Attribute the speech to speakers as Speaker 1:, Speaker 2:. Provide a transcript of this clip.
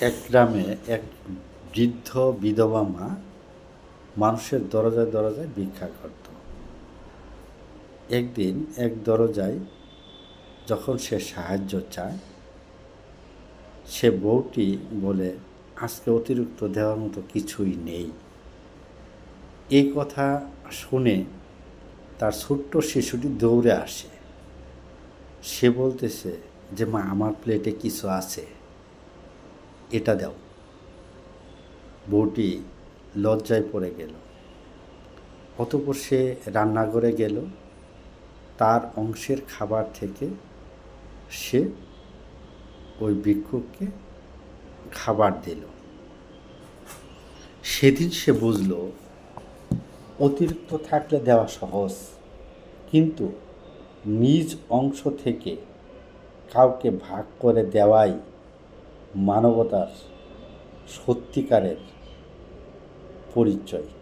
Speaker 1: এক গ্রামে এক বৃদ্ধ বিধবা মা মানুষের দরজায় দরজায় ভিক্ষা করত। একদিন এক দরজায় যখন সে সাহায্য চায়, সে বউটি বলে, আজকে অতিরিক্ত দেওয়ার মতো কিছুই নেই। এই কথা শুনে তার ছোট্ট শিশুটি দৌড়ে আসে। সে বলতেছে যে, মা, আমার প্লেটে কিছু আছে। এটা দাও। বউটি লজ্জায় পড়ে গেল। অতপর সে রান্নাঘরে গেল। তার অংশের খাবার থেকে সে ওই ভিক্ষুককে খাবার দিল। সেদিন সে বুঝল, অতিরিক্ত থাকলে দেওয়া সহজ। কিন্তু নিজ অংশ থেকে কাউকে ভাগ করে দেওয়াই মানবতার সত্যিকারের পরিচয়।